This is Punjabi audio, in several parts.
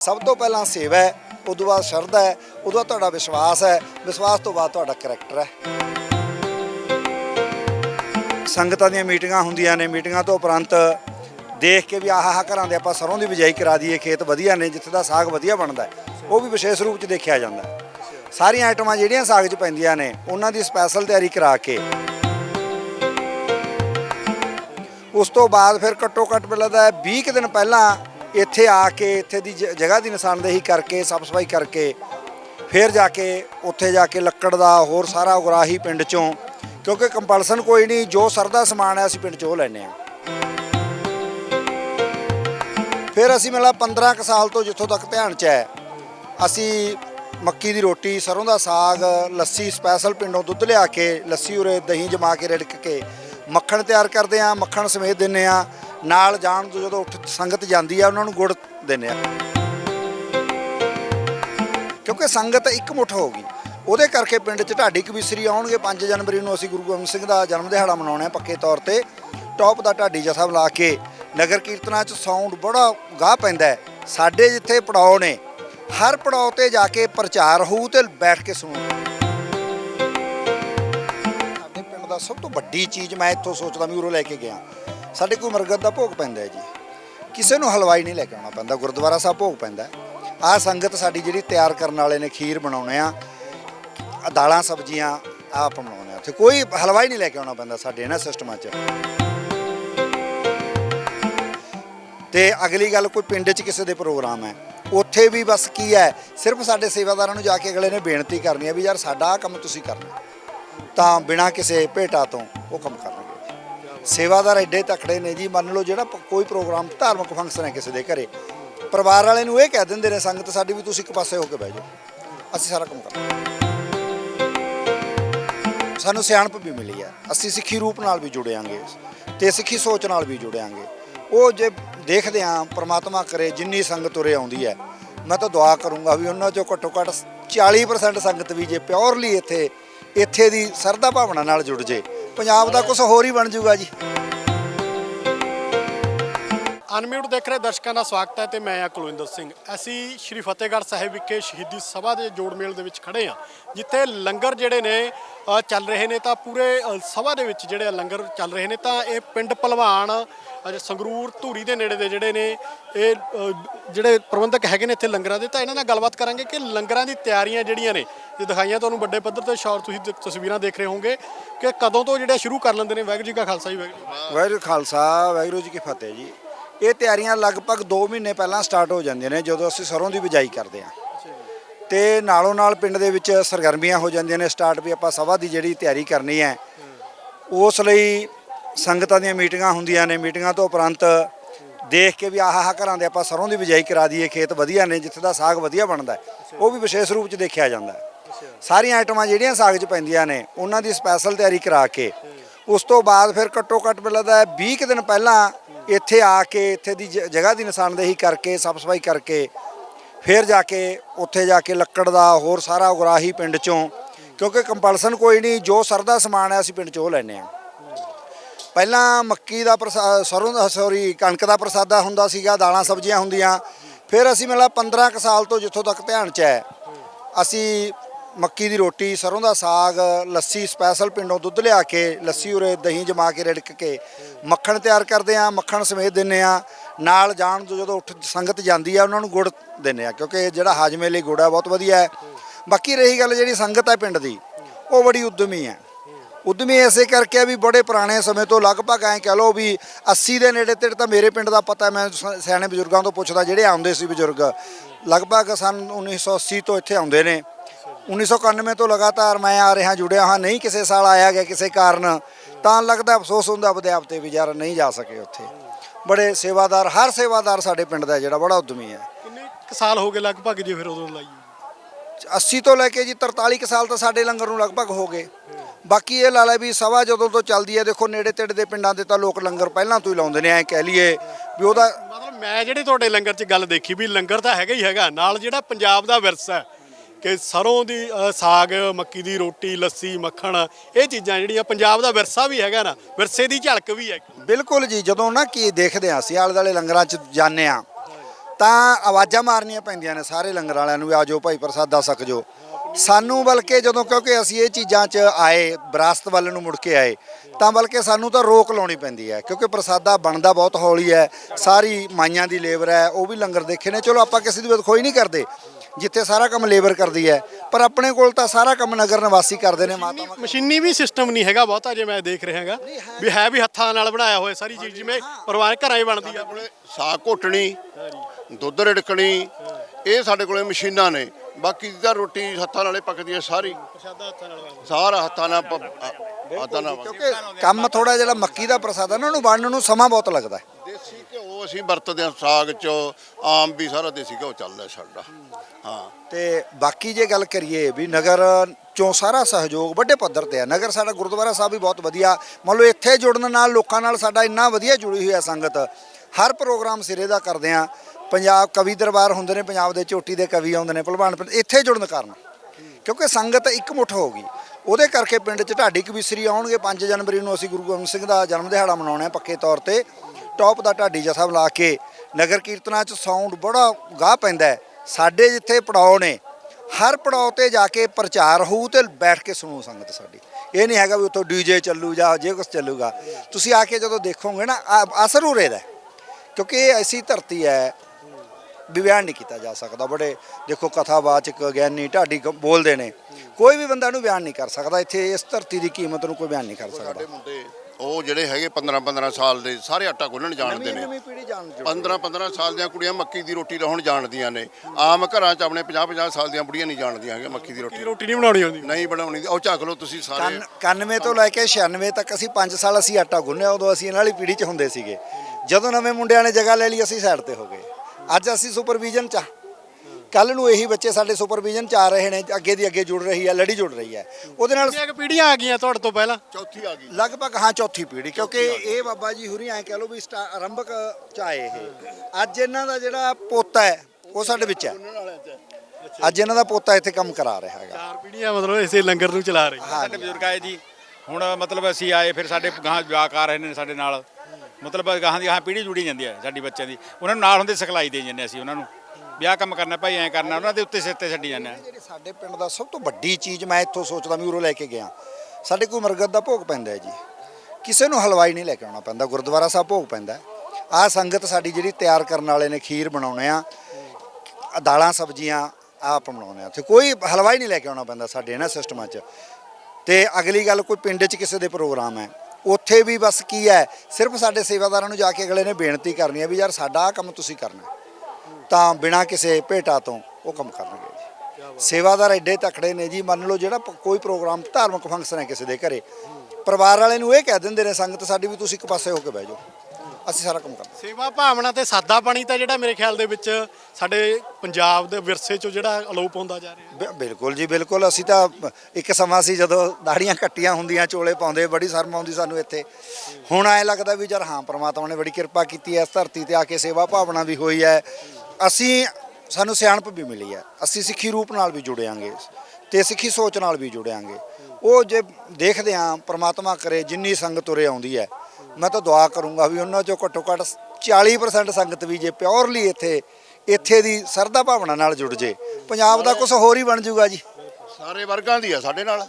ਸਭ ਤੋਂ ਪਹਿਲਾਂ ਸੇਵਾ ਹੈ, ਉਦੋਂ ਬਾਅਦ ਸ਼ਰਧਾ ਹੈ, ਉਦੋਂ ਬਾਅਦ ਤੁਹਾਡਾ ਵਿਸ਼ਵਾਸ ਹੈ, ਵਿਸ਼ਵਾਸ ਤੋਂ ਬਾਅਦ ਤੁਹਾਡਾ ਕਰੈਕਟਰ ਹੈ। ਸੰਗਤਾਂ ਦੀਆਂ ਮੀਟਿੰਗਾਂ ਹੁੰਦੀਆਂ ਨੇ, ਮੀਟਿੰਗਾਂ ਤੋਂ ਉਪਰੰਤ ਦੇਖ ਕੇ ਵੀ ਆਹ ਆਹ ਘਰਾਂ ਦੇ ਆਪਾਂ ਸਰੋਂ ਦੀ ਬਿਜਾਈ ਕਰਾ ਦਈਏ, ਖੇਤ ਵਧੀਆ ਨੇ, ਜਿੱਥੇ ਦਾ ਸਾਗ ਵਧੀਆ ਬਣਦਾ ਉਹ ਵੀ ਵਿਸ਼ੇਸ਼ ਰੂਪ 'ਚ ਦੇਖਿਆ ਜਾਂਦਾ ਸਾਰੀਆਂ ਆਈਟਮਾਂ ਜਿਹੜੀਆਂ ਸਾਗ 'ਚ ਪੈਂਦੀਆਂ ਨੇ, ਉਹਨਾਂ ਦੀ ਸਪੈਸ਼ਲ ਤਿਆਰੀ ਕਰਾ ਕੇ। ਉਸ ਤੋਂ ਬਾਅਦ ਫਿਰ ਘੱਟੋ ਘੱਟ ਮਿਲਦਾ ਹੈ 20 ਕੁ ਦਿਨ ਪਹਿਲਾਂ ਇੱਥੇ ਆ ਕੇ, ਇੱਥੇ ਦੀ ਜ- ਜਗ੍ਹਾ ਦੀ ਨਿਸ਼ਾਨਦੇਹੀ ਕਰਕੇ ਸਾਫ਼ ਸਫ਼ਾਈ ਕਰਕੇ, ਫਿਰ ਜਾ ਕੇ ਉੱਥੇ ਜਾ ਕੇ ਲੱਕੜ ਦਾ ਹੋਰ ਸਾਰਾ ਉਗਰਾਹੀ ਪਿੰਡ ਚੋਂ, ਕਿਉਂਕਿ ਕੰਪਲਸਨ ਕੋਈ ਨਹੀਂ, ਜੋ ਸਰਦਾ ਸਮਾਨ ਹੈ, ਅਸੀਂ ਪਿੰਡ ਚੋਂ ਲੈਨੇ ਆ ਫਿਰ ਅਸੀਂ ਮਤਲਬ 15 ਕੁ ਸਾਲ ਤੋਂ ਜਿੱਥੋਂ ਤੱਕ ਧਿਆਨ ਚ ਹੈ, ਅਸੀਂ ਮੱਕੀ ਦੀ ਰੋਟੀ, ਸਰੋਂ ਦਾ ਸਾਗ, ਲੱਸੀ, ਸਪੈਸ਼ਲ ਪਿੰਡੋਂ ਦੁੱਧ ਲਿਆ ਕੇ, ਲੱਸੀ ਉਰੇ ਦਹੀਂ ਜਮਾ ਕੇ, ਰਿੜਕ ਕੇ, ਮੱਖਣ ਤਿਆਰ ਕਰਦੇ ਆ ਮੱਖਣ ਸਮੇਤ ਦਿੰਨੇ ਆ ਨਾਲ ਜਾਣ ਤੋਂ ਜਦੋਂ ਉੱਠ ਸੰਗਤ ਜਾਂਦੀ ਆ, ਉਹਨਾਂ ਨੂੰ ਗੁੜ ਦਿੰਨੇ ਆ। ਕਿਉਂਕਿ ਸੰਗਤ ਇੱਕ ਮੁੱਠ ਹੋ ਗਈ। ਉਹਦੇ ਕਰਕੇ ਪਿੰਡ 'ਚ ਢਾਡੀ ਕਬੀਸਰੀ ਆਉਣਗੇ। 5 ਜਨਵਰੀ ਨੂੰ ਅਸੀਂ ਗੁਰੂ ਗੋਬਿੰਦ ਸਿੰਘ ਦਾ ਜਨਮ ਦਿਹਾੜਾ ਮਨਾਉਣਾ ਹੈ ਪੱਕੇ ਤੌਰ ਤੇ। ਟੌਪ ਦਾ ਢਾਡੀ ਜਥਾ ਬੁਲਾ ਕੇ ਨਗਰ ਕੀਰਤਨਾਂ 'ਚ ਸਾਊਂਡ ਬੜਾ ਗਾਹ ਪੈਂਦਾ ਸਾਡੇ ਜਿੱਥੇ ਪੜਾਅ ਨੇ, ਹਰ ਪੜਾਅ ਤੇ ਜਾ ਕੇ ਪ੍ਰਚਾਰ ਹੋਊ ਤੇ ਬੈਠ ਕੇ ਸੁਣੋ। ਸਾਡੇ ਪਿੰਡ ਦਾ ਸਭ ਤੋਂ ਵੱਡੀ ਚੀਜ਼ ਮੈਂ ਇੱਥੋਂ ਸੋਚਦਾ ਵੀ ਉਰੋਂ ਲੈ ਕੇ ਗਿਆ। ਸਾਡੇ ਕੋਈ ਮਰਗਤ ਦਾ ਭੋਗ ਪੈਂਦਾ ਹੈ ਜੀ। ਕਿਸੇ ਨੂੰ ਹਲਵਾਈ ਨਹੀਂ ਲੈ ਕੇ ਆਉਣਾ ਪੈਂਦਾ, ਗੁਰਦੁਆਰਾ ਸਾਹਿਬ ਭੋਗ ਪੈਂਦਾ ਆ ਸੰਗਤ ਸਾਡੀ ਜਿਹੜੀ ਤਿਆਰ ਕਰਨ ਵਾਲੇ ਨੇ, ਖੀਰ ਬਣਾਉਣੇ ਆ, ਦਾਲਾਂ, ਸਬਜ਼ੀਆਂ ਆਪ ਬਣਾਉਣੇ ਆ। ਤੇ ਕੋਈ ਹਲਵਾਈ ਨਹੀਂ ਲੈ ਕੇ ਆਉਣਾ ਪੈਂਦਾ ਸਾਡੇ ਇਹਨਾਂ ਸਿਸਟਮਾਂ 'ਚ। ਤੇ ਅਗਲੀ ਗੱਲ, ਕੋਈ ਪਿੰਡ 'ਚ ਕਿਸੇ ਦੇ ਪ੍ਰੋਗਰਾਮ ਹੈ। ਉੱਥੇ ਵੀ ਬਸ ਕੀ ਹੈ, ਸਿਰਫ ਸਾਡੇ ਸੇਵਾਦਾਰਾਂ ਨੂੰ ਜਾ ਕੇ ਅਗਲੇ ਨੇ ਬੇਨਤੀ ਕਰਨੀ ਹੈ ਵੀ ਯਾਰ ਸਾਡਾ ਆਹ ਕੰਮ ਤੁਸੀਂ ਕਰਨਾ। ਤਾਂ ਬਿਨਾਂ ਕਿਸੇ ਭੇਟਾ ਤੋਂ ਉਹ ਕੰਮ ਕਰਨਾ। ਸੇਵਾਦਾਰ ਐਡੇ ਤਕੜੇ ਨੇ ਜੀ, ਮੰਨ ਲਓ ਜਿਹੜਾ ਪ- ਕੋਈ ਪ੍ਰੋਗਰਾਮ, ਧਾਰਮਿਕ ਫੰਕਸ਼ਨ ਹੈ ਕਿਸੇ ਦੇ ਘਰੇ। ਪਰਿਵਾਰ ਵਾਲੇ ਨੂੰ ਇਹ ਕਹਿ ਦਿੰਦੇ ਨੇ, ਸੰਗਤ ਸਾਡੀ ਵੀ ਤੁਸੀਂ ਇੱਕ ਪਾਸੇ ਹੋ ਕੇ ਬਹਿ ਜਾਓ। ਅਸੀਂ ਸਾਰਾ ਕੰਮ ਕਰਾਂਗੇ ਸਾਨੂੰ ਸਿਆਣਪ ਵੀ ਮਿਲੀ ਹੈ ਅਸੀਂ ਸਿੱਖੀ ਰੂਪ ਨਾਲ ਵੀ ਜੁੜਿਆਂਗੇ। ਤੇ ਸਿੱਖੀ ਸੋਚ ਨਾਲ ਵੀ ਜੁੜਿਆਂਗੇ। ਉਹ ਜੇ ਦੇਖਦੇ ਹਾਂ, ਪ੍ਰਮਾਤਮਾ ਕਰੇ, ਜਿੰਨੀ ਸੰਗਤ ਉਰੇ ਆਉਂਦੀ ਹੈ, ਮੈਂ ਤਾਂ ਦੁਆ ਕਰੂੰਗਾ ਵੀ ਉਹਨਾਂ ਚੋਂ ਘੱਟੋ ਘੱਟ 40% ਸੰਗਤ ਵੀ ਜੇ ਪਿਓਰਲੀ ਇੱਥੇ ਇੱਥੇ ਦੀ ਸਰਦਾ ਭਾਵਨਾ ਨਾਲ ਜੁੜ ਜੇ ਪੰਜਾਬ ਦਾ ਕੁਝ ਹੋਰ ਹੀ ਬਣ ਜਾਊਗਾ ਜੀ। ਅਨਮਿਊਟ ਦੇਖ ਰਹੇ ਦਰਸ਼ਕਾਂ ਦਾ ਸਵਾਗਤ ਹੈ ਤੇ ਮੈਂ ਆ ਕੁਲਵਿੰਦਰ ਸਿੰਘ। ਅਸੀਂ ਸ਼੍ਰੀ ਫਤਿਹਗੜ੍ਹ ਸਾਹਿਬ ਵਿਖੇ ਸ਼ਹੀਦੀ ਸਭਾ ਦੇ ਜੋੜ ਮੇਲ ਦੇ ਵਿੱਚ ਖੜੇ ਆ ਜਿੱਥੇ ਲੰਗਰ ਜਿਹੜੇ ਨੇ ਚੱਲ ਰਹੇ ਨੇ ਤਾਂ ਪੂਰੇ ਸਭਾ ਦੇ ਵਿੱਚ ਜਿਹੜੇ ਆ ਲੰਗਰ ਚੱਲ ਰਹੇ ਨੇ ਤਾਂ ਇਹ ਪਿੰਡ ਭਲਵਾਨ ਸੰਗਰੂਰ ਧੂਰੀ ਦੇ ਨੇੜੇ ਦੇ ਜਿਹੜੇ ਨੇ, ਇਹ ਜਿਹੜੇ ਪ੍ਰਬੰਧਕ ਹੈਗੇ ਨੇ ਇੱਥੇ ਲੰਗਰਾਂ ਦੇ ਤਾਂ ਇਹਨਾਂ ਨਾਲ ਗੱਲਬਾਤ ਕਰਾਂਗੇ ਕਿ ਲੰਗਰਾਂ ਦੀ ਤਿਆਰੀਆਂ ਜਿਹੜੀਆਂ ਨੇ, ਇਹ ਦਿਖਾਈਆਂ ਤੁਹਾਨੂੰ ਵੱਡੇ ਪੱਧਰ ਤੇ, ਸ਼ੌਰ ਤੁਸੀਂ ਤਸਵੀਰਾਂ ਦੇਖ ਰਹੇ ਹੋਵੋਗੇ ਕਿ ਕਦੋਂ ਤੋਂ ਜਿਹੜੇ ਸ਼ੁਰੂ ਕਰ ਲੈਂਦੇ ਨੇ, ਵਾਹਿਗੁਰੂ ਜੀ ਕਾ ਖਾਲਸਾ ਜੀ, ਵਾਹਿਗੁਰੂ ਜੀ ਵਾਹਿਗੁਰੂ ਖਾਲਸਾ, ਵਾਹਿਗੁਰੂ ਜੀ ਕੀ ਫਤਿਹ ਜੀ। ਇਹ ਤਿਆਰੀਆਂ ਲਗਭਗ 2 ਮਹੀਨੇ ਪਹਿਲਾਂ ਸਟਾਰਟ ਹੋ ਜਾਂਦੀਆਂ ਨੇ, ਜਦੋਂ ਅਸੀਂ ਸਰੋਂ ਦੀ ਬਿਜਾਈ ਕਰਦੇ ਹਾਂ। ਤੇ ਨਾਲੋਂ ਨਾਲ ਪਿੰਡ ਦੇ ਵਿੱਚ ਸਰਗਰਮੀਆਂ ਹੋ ਜਾਂਦੀਆਂ ਨੇ, ਸਟਾਰਟ ਵੀ ਆਪਾਂ ਸਭਾ ਦੀ ਜਿਹੜੀ ਤਿਆਰੀ ਕਰਨੀ ਹੈ, ਉਸ ਲਈ ਸੰਗਤਾਂ ਦੀਆਂ ਮੀਟਿੰਗਾਂ ਹੁੰਦੀਆਂ ਨੇ। ਮੀਟਿੰਗਾਂ ਤੋਂ ਉਪਰੰਤ ਦੇਖ ਕੇ ਵੀ ਆਹ ਆਹ ਘਰਾਂ ਦੇ ਆਪਾਂ ਸਰੋਂ ਦੀ ਬਿਜਾਈ ਕਰਾ ਦਈਏ, ਖੇਤ ਵਧੀਆ ਨੇ, ਜਿੱਥੇ ਦਾ ਸਾਗ ਵਧੀਆ ਬਣਦਾ ਉਹ ਵੀ ਵਿਸ਼ੇਸ਼ ਰੂਪ 'ਚ ਦੇਖਿਆ ਜਾਂਦਾ ਸਾਰੀਆਂ ਆਈਟਮਾਂ ਜਿਹੜੀਆਂ ਸਾਗ 'ਚ ਪੈਂਦੀਆਂ ਨੇ, ਉਹਨਾਂ ਦੀ ਸਪੈਸ਼ਲ ਤਿਆਰੀ ਕਰਾ ਕੇ, ਉਸ ਤੋਂ ਬਾਅਦ ਫਿਰ ਘੱਟੋ ਘੱਟ ਮਿਲਦਾ ਹੈ 20 ਕੁ ਦਿਨ ਪਹਿਲਾਂ ਇੱਥੇ ਆ ਕੇ, ਇੱਥੇ ਦੀ ਜ- ਜਗ੍ਹਾ ਦੀ ਨਿਸ਼ਾਨਦੇਹੀ ਕਰਕੇ ਸਾਫ਼ ਸਫ਼ਾਈ ਕਰਕੇ, ਫਿਰ ਜਾ ਕੇ ਉੱਥੇ ਜਾ ਕੇ ਲੱਕੜ ਦਾ ਹੋਰ ਸਾਰਾ ਉਗਰਾਹੀ ਪਿੰਡ ਚੋਂ, ਕਿਉਂਕਿ ਕੰਪਲਸਨ ਕੋਈ ਨਹੀਂ, ਜੋ ਸਰਦਾ ਸਮਾਨ ਹੈ ਅਸੀਂ ਪਿੰਡ ਚੋਂ ਲੈਨੇ ਆ ਪਹਿਲਾਂ ਮੱਕੀ ਦਾ ਪ੍ਰਸਾ- ਸਰੋਂ ਦਾ, ਸੌਰੀ, ਕਣਕ ਦਾ ਪ੍ਰਸਾਦਾ ਹੁੰਦਾ ਸੀਗਾ, ਦਾਲਾਂ, ਸਬਜ਼ੀਆਂ ਹੁੰਦੀਆਂ। ਫਿਰ ਅਸੀਂ ਮਤਲਬ 15 ਕੁ ਸਾਲ ਤੋਂ ਜਿੱਥੋਂ ਤੱਕ ਧਿਆਨ ਚ ਹੈ, ਅਸੀਂ ਮੱਕੀ ਦੀ ਰੋਟੀ, ਸਰੋਂ ਦਾ ਸਾਗ, ਲੱਸੀ, ਸਪੈਸ਼ਲ ਪਿੰਡੋਂ ਦੁੱਧ ਲਿਆ ਕੇ, ਲੱਸੀ ਉਰੇ ਦਹੀਂ ਜਮਾ ਕੇ ਰਿੜਕ ਕੇ ਮੱਖਣ ਤਿਆਰ ਕਰਦੇ ਆ ਮੱਖਣ ਸਮੇਤ ਦਿੰਨੇ ਆ ਨਾਲ ਜਾਣ ਤੋਂ ਜਦੋਂ ਉੱਠ ਸੰਗਤ ਜਾਂਦੀ ਆ, ਉਹਨਾਂ ਨੂੰ ਗੁੜ ਦਿੰਨੇ ਆ ਕਿਉਂਕਿ ਜਿਹੜਾ ਹਾਜਮੇ ਲਈ ਗੁੜ ਹੈ ਬਹੁਤ ਵਧੀਆ ਹੈ। ਬਾਕੀ ਰਹੀ ਗੱਲ ਜਿਹੜੀ ਸੰਗਤ ਹੈ ਪਿੰਡ ਦੀ, ਉਹ ਬੜੀ ਉਦਮੀ ਹੈ। ਉਦਮੀ ਐਸੇ ਕਰਕੇ ਆ ਵੀ ਬੜੇ ਪੁਰਾਣੇ ਸਮੇਂ ਤੋਂ ਲਗਭਗ ਐਂ ਕਹ ਲਓ ਵੀ 80 ਦੇ ਨੇੜੇ ਤੇੜੇ ਤਾਂ ਮੇਰੇ ਪਿੰਡ ਦਾ ਪਤਾ ਮੈਂ ਸ- ਸਿਆਣੇ ਬਜ਼ੁਰਗਾਂ ਤੋਂ ਪੁੱਛਦਾ, ਜਿਹੜੇ ਆਉਂਦੇ ਸੀ ਬਜ਼ੁਰਗ, ਲਗਭਗ ਸਨ 1980 ਤੋਂ ਇੱਥੇ ਆਉਂਦੇ ਨੇ। 1991 ਤੋਂ ਲਗਾਤਾਰ ਮੈਂ ਆ ਰਿਹਾ ਜੁੜਿਆ ਹਾਂ ਨਹੀਂ ਕਿਸੇ ਸਾਲ ਆਇਆ ਗਿਆ ਕਿਸੇ ਕਾਰਨ ਤਾਂ ਲੱਗਦਾ ਅਫਸੋਸ ਹੁੰਦਾ ਵਿਦਿਆਪ ਤੇ ਵੀ ਯਾਰ ਨਹੀਂ ਜਾ ਸਕੇ ਉੱਥੇ। ਬੜੇ ਸੇਵਾਦਾਰ ਹਰ ਸੇਵਾਦਾਰ ਸਾਡੇ ਪਿੰਡ ਦਾ ਜਿਹੜਾ ਬੜਾ ਉਦਮੀ ਹੈ। ਕਿੰਨੇ ਕੁ ਸਾਲ ਹੋ ਗਏ ਲਗਭਗ ਜੇ ਫਿਰ ਉਦੋਂ ਲਾਈ? 80 ਤੋਂ ਲੈ ਕੇ ਜੀ 43 ਕੁ ਸਾਲ ਤਾਂ ਸਾਡੇ ਲੰਗਰ ਨੂੰ ਲਗਭਗ ਹੋ ਗਏ। ਬਾਕੀ ਇਹ ਲਾ ਲੈ ਵੀ ਸਭਾ ਜਦੋਂ ਤੋਂ ਚੱਲਦੀ ਹੈ ਦੇਖੋ ਨੇੜੇ ਤੇੜੇ ਦੇ ਪਿੰਡਾਂ ਦੇ ਤਾਂ ਲੋਕ ਲੰਗਰ ਪਹਿਲਾਂ ਤੋਂ ਹੀ ਲਾਉਂਦੇ ਨੇ ਐ ਕਹਿ ਲਈਏ ਵੀ ਉਹਦਾ ਮਤਲਬ ਮੈਂ ਜਿਹੜੀ ਤੁਹਾਡੇ ਲੰਗਰ 'ਚ ਗੱਲ ਦੇਖੀ ਵੀ ਲੰਗਰ ਤਾਂ ਹੈਗਾ ਹੀ ਹੈਗਾ ਨਾਲ ਜਿਹੜਾ ਪੰਜਾਬ ਦਾ ਵਿਰਸਾ ਹੈ ਕਿ ਸਰੋਂ ਦੀ ਸਾਗ, ਮੱਕੀ ਦੀ ਰੋਟੀ, ਲੱਸੀ, ਮੱਖਣ, ਇਹ ਚੀਜ਼ਾਂ ਜਿਹੜੀਆਂ ਪੰਜਾਬ ਦਾ ਵਿਰਸਾ ਵੀ ਹੈਗਾ ਨਾ, ਵਿਰਸੇ ਦੀ ਝਲਕ ਵੀ ਹੈ। ਬਿਲਕੁਲ ਜੀ, ਜਦੋਂ ਨਾ ਕੀ ਦੇਖਦੇ ਹਾਂ ਅਸੀਂ ਆਲੇ ਦੁਆਲੇ ਲੰਗਰਾਂ 'ਚ ਜਾਂਦੇ ਆ ਤਾਂ ਆਵਾਜ਼ਾਂ ਮਾਰਨੀਆਂ ਪੈਂਦੀਆਂ ਨੇ ਸਾਰੇ ਲੰਗਰ ਵਾਲਿਆਂ ਨੂੰ ਵੀ, ਆ ਜਾਓ ਭਾਈ ਪ੍ਰਸਾਦਾ ਛਕ ਜਾਓ। ਸਾਨੂੰ ਬਲਕਿ ਜਦੋਂ ਕਿਉਂਕਿ ਅਸੀਂ ਇਹ ਚੀਜ਼ਾਂ 'ਚ ਆਏ, ਵਿਰਾਸਤ ਵੱਲ ਨੂੰ ਮੁੜ ਕੇ ਆਏ, ਤਾਂ ਬਲਕਿ ਸਾਨੂੰ ਤਾਂ ਰੋਕ ਲਾਉਣੀ ਪੈਂਦੀ ਹੈ, ਕਿਉਂਕਿ ਪ੍ਰਸਾਦਾ ਬਣਦਾ ਬਹੁਤ ਹੌਲੀ ਹੈ, ਸਾਰੀ ਮਾਈਆਂ ਦੀ ਲੇਬਰ ਹੈ, ਉਹ ਵੀ ਲੰਗਰ ਦੇਖੇ ਨੇ, ਚਲੋ ਆਪਾਂ ਕਿਸੇ ਦੀ ਖੋਈ ਨਹੀਂ ਕਰਦੇ ਜਿੱਥੇ ਸਾਰਾ ਕੰਮ ਲੇਬਰ ਕਰਦੀ ਹੈ ਪਰ ਆਪਣੇ ਕੋਲ ਤਾਂ ਸਾਰਾ ਕੰਮ ਨਗਰ ਨਿਵਾਸੀ ਕਰਦੇ ਨੇ ਮਾਤਾ ਮਸ਼ੀਨੀ ਵੀ ਸਿਸਟਮ ਨਹੀਂ ਹੈਗਾ ਬਹੁਤਾ ਜੇ ਮੈਂ ਦੇਖ ਰਿਹਾ ਹੈਗਾ। ਵੀ ਹੈ ਵੀ ਹੱਥਾਂ ਨਾਲ ਬਣਾਇਆ ਹੋਇਆ ਸਾਰੀ ਚੀਜ਼ ਜਿਵੇਂ ਪਰਿਵਾਰ ਘਰਾਂ 'ਹੀ ਬਣਦੀ ਆ। ਕੋਲੇ ਸਾਗ ਘੋਟਣੀ ਦੁੱਧ ਰਿੜਕਣੀ ਇਹ ਸਾਡੇ ਕੋਲੇ ਮਸ਼ੀਨਾਂ ਨੇ। ਬਾਕੀ ਦੀ ਤਾਂ ਰੋਟੀ ਹੱਥਾਂ ਨਾਲੇ ਪੱਕਦੀ ਹੈ ਸਾਰੀ। ਪ੍ਰਸ਼ਾਦਾ ਹੱਥਾਂ ਨਾਲ ਬਣਦਾ ਸਾਰਾ ਹੱਥਾਂ ਨਾਲ ਹੱਥਾਂ ਨਾਲ ਕਿਉਂਕਿ ਕੰਮ ਥੋੜਾ ਜਿਹੜਾ ਮੱਕੀ ਦਾ ਪ੍ਰਸਾਦ ਹੈ ਨਾ ਉਹਨੂੰ ਬਣਨ ਨੂੰ ਸਮਾਂ ਬਹੁਤ ਲੱਗਦਾ ਹੈ। ਦੇਸੀ ਘਿਓ ਅਸੀਂ ਵਰਤਦੇ ਹਾਂ ਸਾਗ ਚ ਆਮ ਵੀ ਸਾਰਾ ਦੇਸੀ ਘਿਓ ਚੱਲਦਾ ਸਾਡਾ। ਹਾਂ, ਤੇ ਬਾਕੀ ਜੇ ਗੱਲ ਕਰੀਏ ਵੀ ਨਗਰ ਚੋਂ ਸਾਰਾ ਸਹਿਯੋਗ ਵੱਡੇ ਪੱਧਰ ਤੇ ਹੈ ਨਗਰ ਸਾਡਾ ਗੁਰਦੁਆਰਾ ਸਾਹਿਬ ਵੀ ਬਹੁਤ ਵਧੀਆ। ਮੰਨ ਲਓ ਇੱਥੇ ਜੁੜਨ ਨਾਲ, ਲੋਕਾਂ ਨਾਲ ਸਾਡਾ ਇੰਨਾ ਵਧੀਆ ਜੁੜੀ ਹੋਈ ਹੈ ਸੰਗਤ। ਹਰ ਪ੍ਰੋਗਰਾਮ ਸਿਰੇ ਦਾ ਕਰਦੇ ਆ। ਪੰਜਾਬ ਕਵੀ ਦਰਬਾਰ ਹੁੰਦੇ ਨੇ, ਪੰਜਾਬ ਦੇ ਚੋਟੀ ਦੇ ਕਵੀ ਆਉਂਦੇ ਨੇ, ਭਲਵਾਨ ਪਿੰਡ, ਇੱਥੇ ਜੁੜਨ ਕਾਰਨ। ਕਿਉਂਕਿ ਸੰਗਤ ਇੱਕ ਮੁੱਠ ਹੋ ਗਈ। ਉਹਦੇ ਕਰਕੇ ਪਿੰਡ 'ਚ ਢਾਡੀ ਕਵੀਸਰੀ ਆਉਣਗੇ। 5 ਜਨਵਰੀ ਨੂੰ ਅਸੀਂ ਗੁਰੂ ਗੋਬਿੰਦ ਸਿੰਘ ਦਾ ਜਨਮ ਦਿਹਾੜਾ ਮਨਾਉਣਾ ਹੈ ਪੱਕੇ ਤੌਰ ਤੇ। ਟੌਪ ਦਾ ਢਾਡੀ ਜਥਾ ਬੁਲਾ ਕੇ ਨਗਰ ਕੀਰਤਨਾਂ 'ਚ ਸਾਊਂਡ ਬੜਾ ਗਾਹ ਪੈਂਦਾ ਹੈ। ਸਾਡੇ ਜਿੱਥੇ ਪੜਾਅ ਨੇ, ਹਰ ਪੜਾਅ ਤੇ ਜਾ ਕੇ ਪ੍ਰਚਾਰ ਹੋਊ ਤੇ ਬੈਠ ਕੇ ਸੁਣੂ ਸੰਗਤ ਸਾਡੀ। ਇਹ ਨਹੀਂ ਹੈਗਾ ਵੀ ਉੱਥੋਂ ਡੀਜੇ ਚੱਲੂ ਜਾਂ ਜੇ ਕੁਝ ਚੱਲੂਗਾ। ਤੁਸੀਂ ਆ ਕੇ ਜਦੋਂ ਦੇਖੋਗੇ ਨਾ, ਆ- ਅਸਰ ਉਰੇ ਦਾ ਕਿਉਂਕਿ ਇਹ ਐਸੀ ਧਰਤੀ ਹੈ ਵੀ ਬਿਆਨ ਨਹੀਂ ਕੀਤਾ ਜਾ ਸਕਦਾ। ਬੜੇ ਦੇਖੋ ਕਥਾਵਾਚਕ ਗਿਆਨੀ ਢਾਡੀ ਬੋਲਦੇ ਨੇ, ਕੋਈ ਵੀ ਬੰਦਾ ਨੂੰ ਬਿਆਨ ਨਹੀਂ ਕਰ ਸਕਦਾ। ਇੱਥੇ ਇਸ ਧਰਤੀ ਦੀ ਕੀਮਤ ਨੂੰ ਕੋਈ ਬਿਆਨ ਨਹੀਂ ਕਰ ਸਕਦਾ। ਉਹ ਜਿਹੜੇ ਹੈਗੇ 15 15 ਸਾਲ ਦੇ ਸਾਰੇ ਆਟਾ ਗੁੰਨਣ ਜਾਣਦੇ ਨੇ। ਨਵੀਂ ਪੀੜ੍ਹੀ ਜਾਣ ਜੁੜ 15 15 ਸਾਲ ਦੀਆਂ ਕੁੜੀਆਂ ਮੱਕੀ ਦੀ ਰੋਟੀ ਲਾਉਣ ਜਾਣਦੀਆਂ ਨੇ। ਆਮ ਘਰਾਂ 'ਚ ਆਪਣੇ 50 50 ਸਾਲ ਦੀਆਂ ਬੁੜੀਆਂ ਨਹੀਂ ਜਾਣਦੀਆਂ ਹੈਗੀਆਂ ਮੱਕੀ ਦੀ ਰੋਟੀ। ਰੋਟੀ ਨਹੀਂ ਬਣਾਉਣੀ ਆਉਂਦੀ। ਨਹੀਂ ਬਣਾਉਣੀ ਉਹ ਝਾਕ ਲਓ ਤੁਸੀਂ ਸਾਰੇ। 91 ਤੋਂ ਲੈ ਕੇ 96 ਤੱਕ ਅਸੀਂ 5 ਸਾਲ ਅਸੀਂ ਆਟਾ ਗੁੰਨਿਆ ਉਦੋਂ ਅਸੀਂ ਇਹਨਾਂ ਵਾਲੀ ਪੀੜ੍ਹੀ 'ਚ ਹੁੰਦੇ ਸੀਗੇ। ਜਦੋਂ ਨਵੇਂ ਮੁੰਡਿਆਂ ਨੇ ਜਗ੍ਹਾ ਲੈ ਲਈ ਅਸੀਂ ਸਾਈਡ ਤੇ ਹੋ ਗਏ। ਅੱਜ ਅਸੀਂ ਸੁਪਰਵੀਜ਼ਨ 'ਚ ਕੱਲ ਨੂੰ ਇਹੀ ਬੱਚੇ ਸਾਡੇ ਸੁਪਰਵੀਜ਼ਨ 'ਚ ਆ ਰਹੇ ਨੇ ਅੱਗੇ ਦੀ ਅੱਗੇ ਜੁੜ ਰਹੀ ਹੈ ਲੜੀ ਜੁੜ ਰਹੀ ਹੈ। ਉਹਦੇ ਨਾਲ ਕਿੰਨੀਆਂ ਕੁ ਪੀੜ੍ਹੀਆਂ ਆ ਗਈਆਂ ਤੁਹਾਡੇ ਤੋਂ ਪਹਿਲਾਂ? ਚੌਥੀ ਆ ਗਈ। ਲਗਭਗ ਹਾਂ ਚੌਥੀ ਪੀੜ੍ਹੀ ਕਿਉਂਕਿ ਇਹ ਬਾਬਾ ਜੀ ਹੁਰੀ ਐ ਕਹ ਲਓ ਵੀ ਸਟਾ- ਆਰੰਭਕ ਚ ਆਏ ਇਹ। ਅੱਜ ਇਹਨਾਂ ਦਾ ਜਿਹੜਾ ਪੋਤਾ ਹੈ ਉਹ ਸਾਡੇ ਵਿੱਚ ਹੈ। ਅੱਜ ਇਹਨਾਂ ਦਾ ਪੋਤਾ ਇੱਥੇ ਕੰਮ ਕਰਾ ਰਿਹਾ ਹੈਗਾ। ਚਾਰ ਪੀੜ੍ਹੀਆਂ ਮਤਲਬ ਇਸੇ ਲੰਗਰ ਨੂੰ ਚਲਾ ਰਹੀ ਹਾਂ ਸਾਡੇ ਬਜ਼ੁਰਗ ਆਏ ਜੀ। ਹੁਣ ਮਤਲਬ ਅਸੀਂ ਆਏ ਫਿਰ ਸਾਡੇ ਗਾਂ ਜਵਾਕ ਆ ਰਹੇ ਨੇ ਸਾਡੇ ਨਾਲ। ਮਤਲਬ ਗਾਹਾਂ ਦੀ ਗਾਹਾਂ ਪੀੜ੍ਹੀ ਜੁੜੀ ਜਾਂਦੀ ਹੈ ਸਾਡੀ ਬੱਚਿਆਂ ਦੀ। ਉਹਨਾਂ ਨੂੰ ਨਾਲ ਹੁੰਦੇ ਸਿਖਲਾਈ ਦੇ ਜਾਂਦੇ ਅਸੀਂ ਉਹਨਾਂ ਨੂੰ। ਵਿਆਹ ਕੰਮ ਕਰਨਾ, ਭਾਈ ਐਂ ਕਰਨਾ, ਉਹਨਾਂ ਦੇ ਉੱਤੇ ਸਿਰ ਤੇ ਛੱਡੀ ਜਾਂਦੇ ਹਾਂ ਜਿਹੜੀ ਸਾਡੇ ਪਿੰਡ ਦਾ ਸਭ ਤੋਂ ਵੱਡੀ ਚੀਜ਼ ਮੈਂ ਇੱਥੋਂ ਸੋਚਦਾ ਵੀ ਉਰੋਂ ਲੈ ਕੇ ਗਿਆ। ਸਾਡੇ ਕੋਈ ਮਰਗਤ ਦਾ ਭੋਗ ਪੈਂਦਾ ਹੈ ਜੀ। ਕਿਸੇ ਨੂੰ ਹਲਵਾਈ ਨਹੀਂ ਲੈ ਕੇ ਆਉਣਾ ਪੈਂਦਾ, ਗੁਰਦੁਆਰਾ ਸਾਹਿਬ ਭੋਗ ਪੈਂਦਾ ਆ ਸੰਗਤ ਸਾਡੀ ਜਿਹੜੀ ਤਿਆਰ ਕਰਨ ਵਾਲੇ ਨੇ, ਖੀਰ ਬਣਾਉਣੇ ਆ, ਦਾਲਾਂ, ਸਬਜ਼ੀਆਂ ਆਪ ਬਣਾਉਣੇ ਆ। ਤੇ ਕੋਈ ਹਲਵਾਈ ਨਹੀਂ ਲੈ ਕੇ ਆਉਣਾ ਪੈਂਦਾ ਸਾਡੇ ਇਹਨਾਂ ਸਿਸਟਮਾਂ 'ਚ। ਤੇ ਅਗਲੀ ਗੱਲ, ਕੋਈ ਪਿੰਡ 'ਚ ਕਿਸੇ ਦੇ ਪ੍ਰੋਗਰਾਮ ਹੈ, ਉੱਥੇ ਵੀ ਬਸ ਕੀ ਹੈ, ਸਿਰਫ ਸਾਡੇ ਸੇਵਾਦਾਰਾਂ ਨੂੰ ਜਾ ਕੇ ਅਗਲੇ ਨੇ ਬੇਨਤੀ ਕਰਨੀ ਹੈ ਵੀ ਯਾਰ ਸਾਡਾ ਆਹ ਕੰਮ ਤੁਸੀਂ ਕਰਨਾ ਹੈ। ਤਾਂ ਬਿਨਾਂ ਕਿਸੇ ਭੇਟਾ ਤੋਂ ਉਹ ਕੰਮ ਕਰਨਗੇ ਜੀ। ਸੇਵਾਦਾਰ ਐਡੇ ਤਕੜੇ ਨੇ ਜੀ ਮੰਨ ਲਓ ਜਿਹੜਾ ਪ- ਕੋਈ ਪ੍ਰੋਗਰਾਮ ਧਾਰਮਿਕ ਫੰਕਸ਼ਨ ਹੈ ਕਿਸੇ ਦੇ ਘਰੇ। ਪਰਿਵਾਰ ਵਾਲੇ ਨੂੰ ਇਹ ਕਹਿ ਦਿੰਦੇ ਨੇ ਸੰਗਤ ਸਾਡੀ ਵੀ ਤੁਸੀਂ ਇੱਕ ਪਾਸੇ ਹੋ ਕੇ ਬਹਿ ਜਾਓ। ਅਸੀਂ ਸਾਰਾ ਕੰਮ ਕਰਦੇ ਸੇਵਾ ਭਾਵਨਾ ਤੇ ਸਾਦਾ ਪਾਣੀ ਤਾਂ ਜਿਹੜਾ ਮੇਰੇ ਖਿਆਲ ਦੇ ਵਿੱਚ ਸਾਡੇ ਪੰਜਾਬ ਦੇ ਵਿਰਸੇ ਚੋਂ ਜਿਹੜਾ ਅਲੋਪ ਹੁੰਦਾ ਜਾ ਰਿਹਾ। ਬਿ- ਬਿਲਕੁਲ ਜੀ ਬਿਲਕੁਲ। ਅਸੀਂ ਤਾਂ ਇੱਕ ਸਮਾਂ ਸੀ ਜਦੋਂ ਦਾੜੀਆਂ ਕੱਟੀਆਂ ਹੁੰਦੀਆਂ ਚੋਲੇ ਪਾਉਂਦੇ ਬੜੀ ਸ਼ਰਮ ਆਉਂਦੀ ਸਾਨੂੰ ਇੱਥੇ। ਹੁਣ ਐ ਲੱਗਦਾ ਵੀ ਯਾਰ ਹਾਂ ਪ੍ਰਮਾਤਮਾ ਨੇ ਬੜੀ ਕਿਰਪਾ ਕੀਤੀ ਹੈ ਇਸ ਧਰਤੀ ਤੇ ਆ ਕੇ ਸੇਵਾ ਭਾਵਨਾ ਵੀ ਹੋਈ ਹੈ ਅਸੀਂ, ਸਾਨੂੰ ਸਿਆਣਪ ਵੀ ਮਿਲੀ ਹੈ ਅਸੀਂ ਸਿੱਖੀ ਰੂਪ ਨਾਲ ਵੀ ਜੁੜਿਆਂਗੇ ਤੇ ਸਿੱਖੀ ਸੋਚ ਨਾਲ ਵੀ ਜੁੜਿਆਂਗੇ। ਉਹ ਜੇ ਦੇਖਦੇ ਹਾਂ ਪ੍ਰਮਾਤਮਾ ਕਰੇ, ਜਿੰਨੀ ਸੰਗਤ ਉਰੇ ਆਉਂਦੀ ਹੈ ਮੈਂ ਤਾਂ ਦੁਆ ਕਰੂੰਗਾ ਵੀ ਉਹਨਾਂ ਚੋਂ ਘੱਟੋ ਘੱਟ 40% ਸੰਗਤ ਵੀ ਜੇ ਪਿਓਰਲੀ ਇੱਥੇ ਇੱਥੇ ਦੀ ਸਰਦਾ ਭਾਵਨਾ ਨਾਲ ਜੁੜ ਜੇ। ਪੰਜਾਬ ਦਾ ਕੁਝ ਹੋਰ ਹੀ ਬਣ ਜਾਊਗਾ ਜੀ। ਸਾਰੇ ਵਰਗਾਂ ਦੀ ਆ ਸਾਡੇ ਨਾਲ।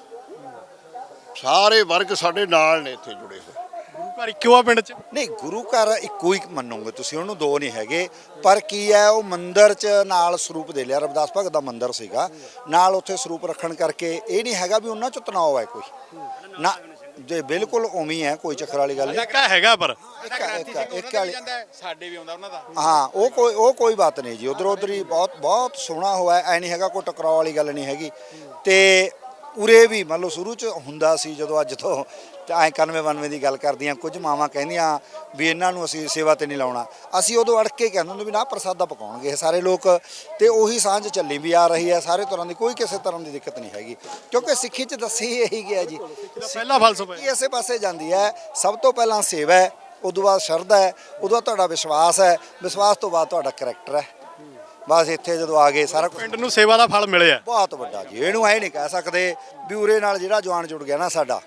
ਸਾਰੇ ਵਰਗ ਸਾਡੇ ਨਾਲ ਨੇ ਇੱਥੇ ਜੁੜੇ ਹੋਏ। ਘਰ ਇੱਕੋ ਆ ਪਿੰਡ 'ਚ? ਨਹੀਂ ਗੁਰੂ ਘਰ ਇੱਕੋ ਹੀ ਮੰਨੋਗੇ ਤੁਸੀਂ ਉਹਨੂੰ ਦੋ ਨਹੀਂ ਹੈਗੇ। ਪਰ ਕੀ ਹੈ ਉਹ ਮੰਦਿਰ 'ਚ ਨਾਲ ਸਰੂਪ ਦੇ ਲਿਆ ਰਵਿਦਾਸ ਭਗਤ ਦਾ ਮੰਦਿਰ ਸੀਗਾ। ਨਾਲ ਉੱਥੇ ਸਰੂਪ ਰੱਖਣ ਕਰਕੇ ਇਹ ਨਹੀਂ ਹੈਗਾ ਵੀ ਉਹਨਾਂ 'ਚ ਤਣਾਅ ਹੈ ਕੋਈ। ਨਾ ਜੇ ਬਿਲਕੁਲ ਉਵੇਂ ਹੀ ਹੈ ਕੋਈ ਚੱਕਰ ਵਾਲੀ ਗੱਲ ਨਹੀਂ। ਇਲਾਕਾ ਹੈਗਾ ਪਰ। ਇੱਕ ਇੱਕ ਇੱਕ ਵਾਲੀ ਸਾਡੇ ਵੀ ਆਉਂਦਾ ਉਹਨਾਂ ਦਾ। ਹਾਂ ਉਹ ਕੋਈ ਉਹ ਕੋਈ ਬਾਤ ਨਹੀਂ ਜੀ। ਉਧਰ ਉਧਰ ਹੀ ਬਹੁਤ ਬਹੁਤ ਸੋਹਣਾ ਹੋਇਆ ਐ ਨਹੀਂ ਹੈਗਾ ਕੋਈ ਟਕਰਾਅ ਵਾਲੀ ਗੱਲ ਨਹੀਂ ਹੈਗੀ। ਤੇ ਉਰੇ ਵੀ ਮੰਨ ਲਓ ਸ਼ੁਰੂ ਚ ਹੁੰਦਾ ਸੀ ਜਦੋਂ ਅੱਜ ਤੋਂ 91 92 ਦੀ ਗੱਲ ਕਰਦੀਆਂ ਕੁਝ ਮਾਵਾਂ ਕਹਿੰਦੀਆਂ ਵੀ ਇਹਨਾਂ ਨੂੰ ਅਸੀਂ ਸੇਵਾ ਤੇ ਨਹੀਂ ਲਾਉਣਾ। ਅਸੀਂ ਉਦੋਂ ਅੜ ਕੇ ਕਹਿੰਦੇ ਹੁੰਦੇ ਵੀ ਨਾ ਪ੍ਰਸਾਦਾ ਪਕਾਉਣਗੇ ਸਾਰੇ ਲੋਕ ਤੇ ਉਹੀ ਸਾਂਝ ਚੱਲੀ ਵੀ ਆ ਰਹੀ ਹੈ ਸਾਰੇ ਤਰ੍ਹਾਂ ਦੀ ਕੋਈ ਕਿਸੇ ਤਰ੍ਹਾਂ ਦੀ ਦਿੱਕਤ ਨਹੀਂ ਹੈਗੀ। ਕਿਉਂਕਿ ਸਿੱਖੀ ਚ ਦੱਸੀ ਇਹੀ ਗਿਆ ਜੀ। ਪਹਿਲਾ ਫਲਸਫਾ ਹੈ। ਇਸੇ ਪਾਸੇ ਜਾਂਦੀ ਹੈ ਸਭ ਤੋਂ ਪਹਿਲਾਂ ਸੇਵਾ ਹੈ ਉਦੋਂ ਬਾਅਦ ਸ਼ਰਧਾ ਹੈ ਉਦੋਂ ਬਾਅਦ ਤੁਹਾਡਾ ਵਿਸ਼ਵਾਸ ਹੈ ਵਿਸ਼ਵਾਸ ਤੋਂ ਬਾਅਦ ਤੁਹਾਡਾ ਕਰੈਕਟਰ ਹੈ। ਬਸ ਇੱਥੇ ਜਦੋਂ ਆ ਗਏ ਸਾਰਾ ਪਿੰਡ ਨੂੰ ਸੇਵਾ ਦਾ ਫਲ ਮਿਲਿਆ। ਬਹੁਤ ਵੱਡਾ ਜੀ ਇਹਨੂੰ ਐ ਨਹੀਂ ਕਹਿ ਸਕਦੇ ਵੀ ਉਰੇ ਨਾਲ ਜਿਹੜਾ ਜਵਾਨ ਜੁੜ ਗਿਆ ਨਾ ਸਾਡਾ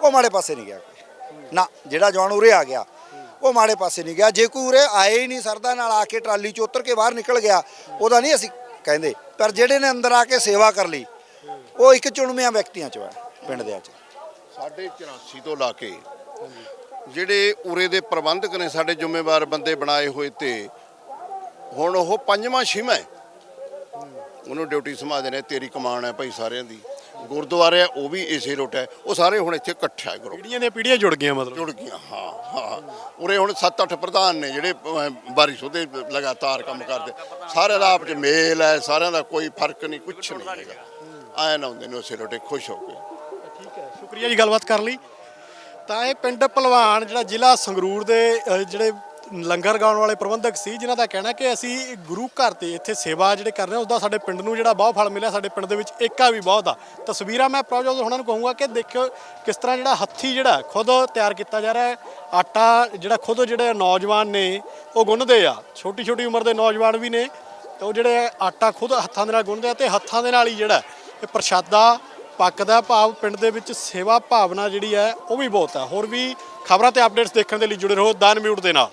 ਉਹ ਮਾੜੇ ਪਾਸੇ ਨਹੀਂ ਗਿਆ ਕੋਈ। ਨਾ, ਜਿਹੜਾ ਜਵਾਨ ਉਰੇ ਆ ਗਿਆ, ਉਹ ਮਾੜੇ ਪਾਸੇ ਨਹੀਂ ਗਿਆ। ਜੇ ਕੋਈ ਉਰੇ ਆਏ ਹੀ ਨਹੀਂ ਸਰਦਾ, ਨਾਲ ਆ ਕੇ ਟਰਾਲੀ 'ਚ ਉਤਰ ਕੇ ਬਾਹਰ ਨਿਕਲ ਗਿਆ, ਉਹਦਾ ਨਹੀਂ ਅਸੀਂ ਕਹਿੰਦੇ। ਪਰ ਜਿਹੜੇ ਨੇ ਅੰਦਰ ਆ ਕੇ ਸੇਵਾ ਕਰ ਲਈ, ਉਹ ਇੱਕ ਚੁਣਵਿਆਂ ਵਿਅਕਤੀਆਂ 'ਚੋਂ ਹੈ, ਪਿੰਡ ਦੇ 'ਚ ਸਾਡੇ 84 ਤੋਂ ਲਾ ਕੇ, ਜਿਹੜੇ ਉਰੇ ਦੇ ਪ੍ਰਬੰਧਕ ਨੇ, ਸਾਡੇ ਜ਼ਿੰਮੇਵਾਰ ਬੰਦੇ ਬਣਾਏ ਹੋਏ ਤੇ, ਹੁਣ ਉਹ ਪੰਜਵਾਂ ਛੇਵਾਂ ਉਹਨੂੰ ਡਿਊਟੀ ਸੰਭਾਲਦੇ ਨੇ, ਤੇਰੀ ਕਮਾਨ ਹੈ ਭਾਈ ਸਾਰਿਆਂ ਦੀ। ਗੁਰਦੁਆਰੇ ਆ, ਉਹ ਵੀ ਇਸੇ ਰੋਟ ਹੈ। ਉਹ ਸਾਰੇ ਹੁਣ ਇੱਥੇ ਇਕੱਠਾ ਹੈ ਗਰੁੱਪ ਪੀੜ੍ਹੀਆਂ ਦੀਆਂ ਪੀੜ੍ਹੀਆਂ ਜੁੜ ਗਈਆਂ ਮਤਲਬ? ਜੁੜ ਗਈਆਂ ਹਾਂ ਹਾਂ। ਉਰੇ ਹੁਣ 7-8 ਪ੍ਰਧਾਨ ਨੇ ਜਿਹੜੇ ਬਾਰਿਸ਼ ਉਹਦੇ ਲਗਾਤਾਰ ਕੰਮ ਕਰਦੇ। ਸਾਰਿਆਂ ਦਾ ਆਪ ਚ ਮੇਲ ਹੈ ਸਾਰਿਆਂ ਦਾ ਕੋਈ ਫ਼ਰਕ ਨਹੀਂ ਕੁਛ ਨਹੀਂ ਹੈਗਾ। ਆਏ ਨਾ ਹੁੰਦੇ ਨੇ ਉਸੇ ਰੋਟੇ ਖੁਸ਼ ਹੋ ਕੇ। ਠੀਕ ਹੈ ਸ਼ੁਕਰੀਆ ਜੀ ਗੱਲਬਾਤ ਕਰਨ ਲਈ। ਤਾਂ ਇਹ ਪਿੰਡ ਭਲਵਾਨ ਜਿਹੜਾ ਜ਼ਿਲ੍ਹਾ ਸੰਗਰੂਰ ਦੇ ਅ, ਜਿਹੜੇ ਲੰਗਰ ਗਾਉਣ ਵਾਲੇ ਪ੍ਰਬੰਧਕ ਸੀ, ਜਿਨ੍ਹਾਂ ਦਾ ਕਹਿਣਾ ਕਿ ਅਸੀਂ ਗੁਰੂ ਘਰ ਤੇ ਇੱਥੇ ਸੇਵਾ ਜਿਹੜੇ ਕਰ ਰਹੇ ਹਾਂ ਉਹਦਾ ਸਾਡੇ ਪਿੰਡ ਨੂੰ ਜਿਹੜਾ ਬਹੁਤ ਫਲ ਮਿਲਿਆ, ਸਾਡੇ ਪਿੰਡ ਦੇ ਵਿੱਚ ਏਕਾ ਵੀ ਬਹੁਤ ਆ। ਤਸਵੀਰਾਂ ਮੈਂ ਪ੍ਰਭਜੋਤ ਉਹਨਾਂ ਨੂੰ ਕਹੂੰਗਾ ਕਿ ਦੇਖਿਓ ਕਿਸ ਤਰ੍ਹਾਂ ਜਿਹੜਾ ਹੱਥੀ ਜਿਹੜਾ ਖੁਦ ਤਿਆਰ ਕੀਤਾ ਜਾ ਰਿਹਾ ਹੈ। ਆਟਾ ਜਿਹੜਾ ਖੁਦ ਜਿਹੜੇ ਨੌਜਵਾਨ ਨੇ, ਉਹ ਗੁੰਨਦੇ ਆ। ਛੋਟੀ ਛੋਟੀ ਉਮਰ ਦੇ ਨੌਜਵਾਨ ਵੀ ਨੇ, ਤੇ ਉਹ ਜਿਹੜੇ ਆਟਾ ਖੁਦ ਹੱਥਾਂ ਦੇ ਨਾਲ ਗੁੰਨਦੇ ਆ ਤੇ ਹੱਥਾਂ ਦੇ ਨਾਲ ਹੀ ਜਿਹੜਾ ਇਹ ਪ੍ਰਸ਼ਾਦਾ ਪੱਕਦਾ ਭਾਵ ਪਿੰਡ ਦੇ ਵਿੱਚ ਸੇਵਾ ਭਾਵਨਾ ਜਿਹੜੀ ਹੈ, ਉਹ ਵੀ ਬਹੁਤ ਹੈ ਹੋਰ ਵੀ ਖਬਰਾਂ ਤੇ ਅਪਡੇਟਸ ਦੇਖਣ ਦੇ ਲਈ ਜੁੜੇ ਰਹੋ ਦਾਨ ਮਿਊਟ ਦੇ ਨਾਲ।